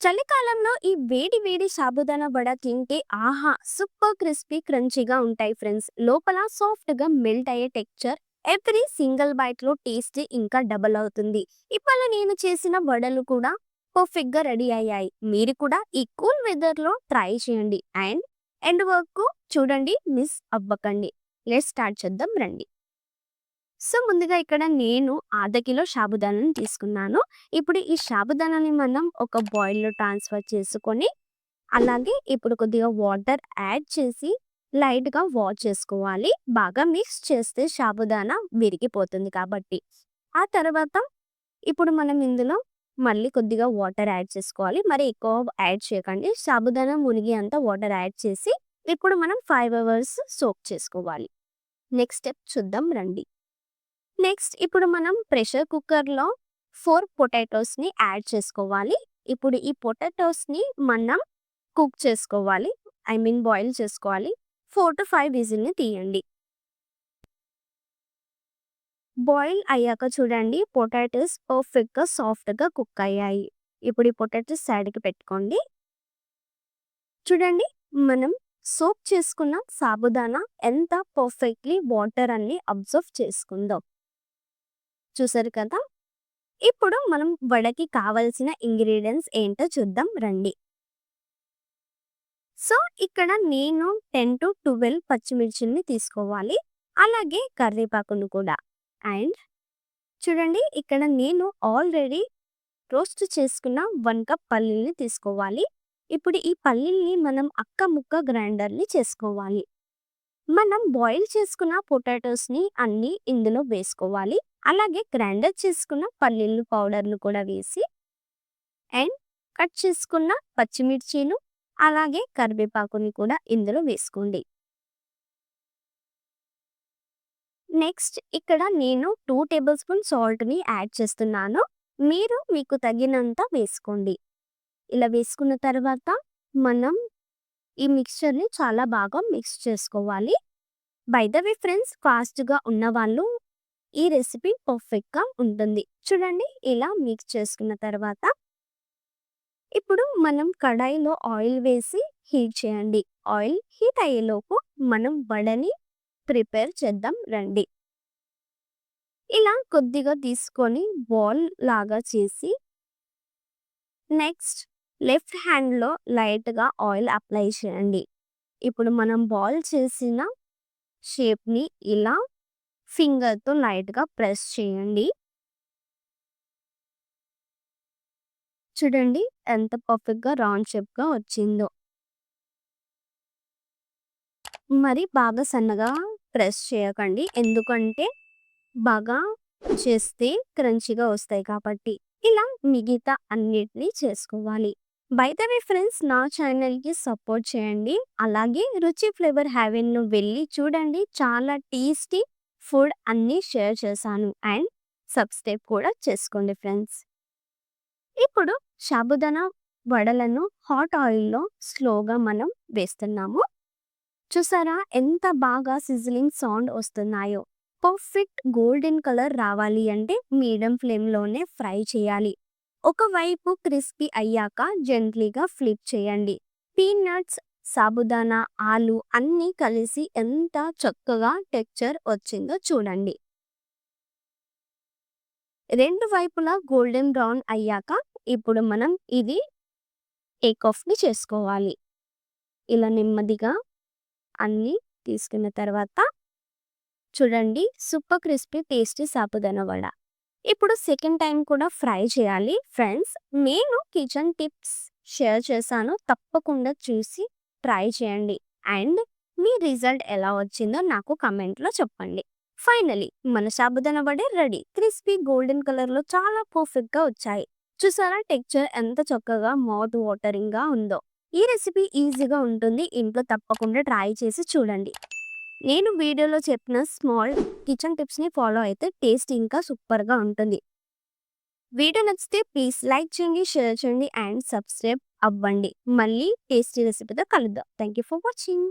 చలికాలంలో ఈ వేడి వేడి సాబుదానా వడ తింటే ఆహా! సూపర్ క్రిస్పీ క్రంచీగా ఉంటాయి ఫ్రెండ్స్. లోపల సాఫ్ట్గా మెల్ట్ అయ్యే టెక్చర్ ఎవ్రీ సింగిల్ బైట్లో టేస్ట్ ఇంకా డబల్ అవుతుంది. ఇవాళ నేను చేసిన వడలు కూడా పర్ఫెక్ట్గా రెడీ అయ్యాయి. మీరు కూడా ఈ కూల్ వెదర్లో ట్రై చేయండి. అండ్ ఎండ్ వర్క్ చూడండి మిస్ అవ్వకండి. లెట్ స్టార్ట్ చేద్దాం రండి. సో ముందుగా ఇక్కడ నేను అర్ధ కిలో సాబుదానాన్ని తీసుకున్నాను. ఇప్పుడు ఈ సాబుదానాన్ని మనం ఒక బాయిల్లో ట్రాన్స్ఫర్ చేసుకొని అలాగే ఇప్పుడు కొద్దిగా వాటర్ యాడ్ చేసి లైట్గా వాష్ చేసుకోవాలి. బాగా మిక్స్ చేస్తే సాబుదానా విరిగిపోతుంది కాబట్టి. ఆ తర్వాత ఇప్పుడు మనం ఇందులో మళ్ళీ కొద్దిగా వాటర్ యాడ్ చేసుకోవాలి. మరి ఎక్కువ యాడ్ చేయకండి. సాబుదానా మునిగి అంతా వాటర్ యాడ్ చేసి ఇప్పుడు మనం ఫైవ్ అవర్స్ సోక్ చేసుకోవాలి. నెక్స్ట్ స్టెప్ చూద్దాం రండి. నెక్స్ట్ ఇప్పుడు మనం ప్రెషర్ కుక్కర్లో ఫోర్ పొటాటోస్ని యాడ్ చేసుకోవాలి. ఇప్పుడు ఈ పొటాటోస్ని మనం కుక్ చేసుకోవాలి. ఐ మీన్ బాయిల్ చేసుకోవాలి. ఫోర్ టు ఫైవ్ విజిల్ని తీయండి. బాయిల్ అయ్యాక చూడండి పొటాటోస్ పర్ఫెక్ట్గా సాఫ్ట్గా కుక్ అయ్యాయి. ఇప్పుడు ఈ పొటాటోస్ సైడ్కి పెట్టుకోండి. చూడండి మనం సోప్ చేసుకున్న సాబుదానా ఎంత పర్ఫెక్ట్లీ వాటర్ అన్ని అబ్జర్వ్ చేసుకుందాం. చూసారు కదా! ఇప్పుడు మనం వడకి కావలసిన ఇంగ్రీడియంట్స్ ఏంటో చూద్దాం రండి. సో ఇక్కడ నేను టెన్ టు ట్వెల్వ్ పచ్చిమిర్చిని తీసుకోవాలి. అలాగే కర్రీపాకును కూడా. అండ్ చూడండి ఇక్కడ నేను ఆల్రెడీ రోస్ట్ చేసుకున్న వన్ కప్ పల్లీల్ని తీసుకోవాలి. ఇప్పుడు ఈ పల్లీల్ని మనం అక్క ముక్క గ్రైండర్ని చేసుకోవాలి. మనం బాయిల్ చేసుకున్న పొటాటోస్ని అన్ని ఇందులో వేసుకోవాలి. అలాగే గ్రైండర్ చేసుకున్న పల్లీలు పౌడర్లు కూడా వేసి అండ్ కట్ చేసుకున్న పచ్చిమిర్చీలు అలాగే కరివేపాకుని కూడా ఇందులో వేసుకోండి. నెక్స్ట్ ఇక్కడ నేను టూ టేబుల్ స్పూన్ సాల్ట్ని యాడ్ చేస్తున్నాను. మీరు మీకు తగినంత వేసుకోండి. ఇలా వేసుకున్న తర్వాత మనం ఈ మిక్స్చర్ని చాలా బాగా మిక్స్ చేసుకోవాలి. బై ద వే ఫ్రెండ్స్ ఫాస్ట్గా ఉన్న వాళ్ళు ఈ రెసిపీ పర్ఫెక్ట్గా ఉంటుంది. చూడండి ఇలా మిక్స్ చేసుకున్న తర్వాత ఇప్పుడు మనం కడాయిలో ఆయిల్ వేసి హీట్ చేయండి. ఆయిల్ హీట్ అయ్యేలోపు మనం వడని ప్రిపేర్ చేద్దాం రండి. ఇలా కొద్దిగా తీసుకొని బాల్ లాగా చేసి నెక్స్ట్ లెఫ్ట్ హ్యాండ్లో లైట్గా ఆయిల్ అప్లై చేయండి. ఇప్పుడు మనం బాల్ చేసిన షేప్ని ఇలా ఫింగర్తో లైట్గా ప్రెస్ చేయండి. చూడండి ఎంత పర్ఫెక్ట్గా రౌండ్ షేప్గా వచ్చిందో. మరి బాగా సన్నగా ప్రెస్ చేయకండి. ఎందుకంటే బాగా చేస్తే క్రంచిగా వస్తాయి కాబట్టి ఇలా మిగతా అన్నిటినీ చేసుకోవాలి. బై ఫ్రెండ్స్ నా ఛానల్కి సపోర్ట్ చేయండి. అలాగే రుచి ఫ్లేవర్ హ్యావెన్ను వెళ్ళి చూడండి. చాలా టేస్టీ ఫుడ్ అన్నీ షేర్ చేశాను. అండ్ సబ్స్క్రైబ్ కూడా చేసుకోండి ఫ్రెండ్స్. ఇప్పుడు సాబుదానా వడలను హాట్ ఆయిల్లో స్లోగా మనం వేస్తున్నాము. చూసారా ఎంత బాగా సిజిలింగ్ సౌండ్ వస్తున్నాయో. పర్ఫెక్ట్ గోల్డెన్ కలర్ రావాలి అంటే మీడియం ఫ్లేమ్లోనే ఫ్రై చేయాలి. ఒకవైపు క్రిస్పీ అయ్యాక జెంట్లీగా ఫ్లిప్ చేయండి. పీనట్స్ సాబుదానా ఆలు అన్నీ కలిసి ఎంత చక్కగా టెక్చర్ వచ్చిందో చూడండి. రెండు వైపులా గోల్డెన్ బ్రౌన్ అయ్యాక ఇప్పుడు మనం ఇది టేక్ ఆఫ్ని చేసుకోవాలి. ఇలా నెమ్మదిగా అన్నీ తీసుకున్న తర్వాత చూడండి super crispy tasty sabudana vada. ఇప్పుడు సెకండ్ టైం కూడా ఫ్రై చేయాలి. ఫ్రెండ్స్ నేను కిచెన్ టిప్స్ షేర్ చేశాను. తప్పకుండా చూసి ట్రై చేయండి. అండ్ మీ రిజల్ట్ ఎలా వచ్చిందో నాకు కమెంట్లో చెప్పండి. ఫైనలీ మన sabudana vada ready. Crispy golden కలర్లో చాలా పర్ఫెక్ట్గా వచ్చాయి. చూసారా? టెక్చర్ ఎంత చక్కగా మౌత్ వాటరింగ్గా ఉందో. ఈ రెసిపీ ఈజీగా ఉంటుంది. ఇంట్లో తప్పకుండా ట్రై చేసి చూడండి. నేను వీడియోలో చెప్పిన స్మాల్ కిచెన్ టిప్స్ని ఫాలో అయితే టేస్ట్ ఇంకా సూపర్గా ఉంటుంది. వీడియో నచ్చితే ప్లీజ్ లైక్ చేయండి షేర్ చేయండి అండ్ సబ్స్క్రైబ్ అవ్వండి. మళ్ళీ టేస్టీ రెసిపీతో కలుద్దాం. Thank you for watching.